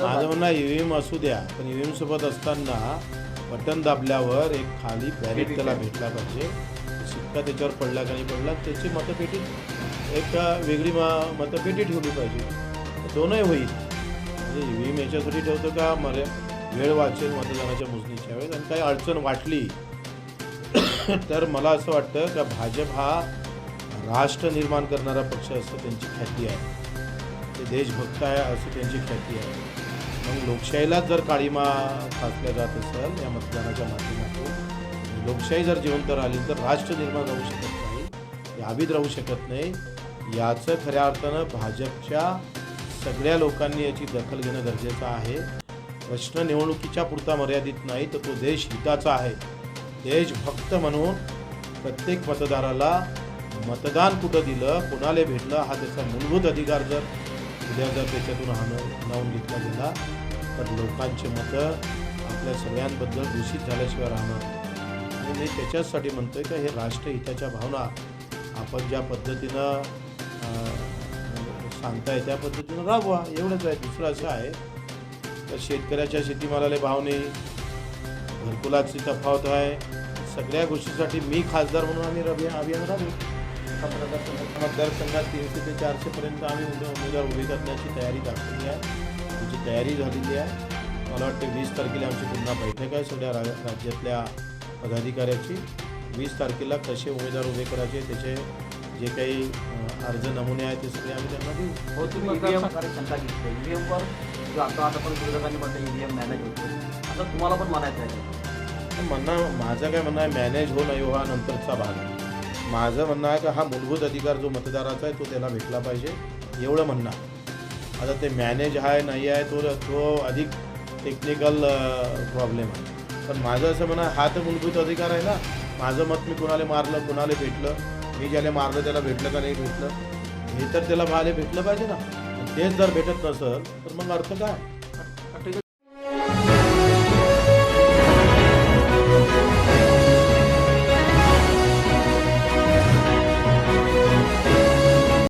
असू द्या पण ईव्हीएम सोबत असताना बटन दाबल्यावर एक खाली बॅलेट त्याला भेटला पाहिजे. शिक्का त्याच्यावर पडला का नाही पडला त्याची मतपेटी एक वेगळी मा मतपेटी ठेवली पाहिजे. दोनही होईल. म्हणजे ईव्हीएम याच्यासाठी ठेवतो का मर्या वेळ वाचेल मतदानाच्या मोजणीच्या वेळेस आणि काही अडचण वाटली तर मला असं वाटतं का भाजप हा राष्ट्र निर्माण करणारा पक्ष असं त्यांची ख्याती आहे. ते देशभक्त आहे असं त्यांची ख्याती आहे. मग लोकशाहीलाच जर काळीमा फासल्या जात असेल या मतदानाच्या माध्यमातून लोकशाही जर जिवंत राहिली तर राष्ट्र निर्माण राहू शकत नाही यावीत राहू शकत नाही. याचं खऱ्या अर्थानं भाजपच्या सगळ्या लोकांनी याची दखल घेणं गरजेचं आहे. प्रश्न निवडणुकीच्या पुरता मर्यादित नाही तर तो देश हिताचा आहे. देशभक्त म्हणून प्रत्येक मतदाराला मतदान कुठं दिलं कोणाला भेटलं हा त्याचा मूलभूत अधिकार जर उद्या जर त्याच्यातून हाणं लावून घेतला गेला तर लोकांचे मतं आपल्या सगळ्यांबद्दल दूषित झाल्याशिवाय राहणार आणि मी त्याच्याचसाठी आहे का हे राष्ट्रहिताच्या भावना आपण ज्या पद्धतीनं सांगताय त्या पद्धतीनं राबवा. एवढंच आहे. दुसरं असं आहे तर शेतकऱ्याच्या शेतीमालाला भाव नाही घरकुलाची तफावत आहे. सगळ्या गोष्टीसाठी मी खासदार म्हणून आम्ही रवी अभियान राबवू मतदारसंघात तीनशे ते चारशेपर्यंत आम्ही उद्या उमेदवार उभे करण्याची तयारी दाखवली आहे त्याची तयारी झालेली आहे. मला वाटते वीस तारखेला आमची पुन्हा बैठक आहे. सगळ्या रा राज्यातल्या पदाधिकाऱ्याची. वीस तारखेला कसे उमेदवार उभे करायचे त्याचे जे काही अर्ज नमुने आहेत ते सगळे आम्ही त्यांना देऊ. हो तुम्ही ईव्हीएम शंका घेतली ईव्हीएमवर जो आता आता पण विरोधकांनी म्हटलं ईव्हीएम मॅनेज होते असं तुम्हाला पण म्हणायचं आहे. म्हणणं माझं काय म्हणणं आहे मॅनेज हो नाही हो हा नंतरचा भाग आहे. माझं म्हणणं आहे का हा मूलभूत अधिकार जो मतदाराचा आहे तो त्याला भेटला पाहिजे एवढं म्हणणं आता ते मॅनेज आहे नाही आहे तो तो अधिक टेक्निकल प्रॉब्लेम आहे. पण माझं असं म्हणणं हा तर मूलभूत अधिकार आहे ना. माझं मत मी कुणाला मारलं कुणाला भेटलं मी ज्याला मारलं त्याला भेटलं का नाही भेटलं हे तर त्याला भाले भेटलं पाहिजे ना. तेच जर भेटत नसेल तर मग अर्थ काय?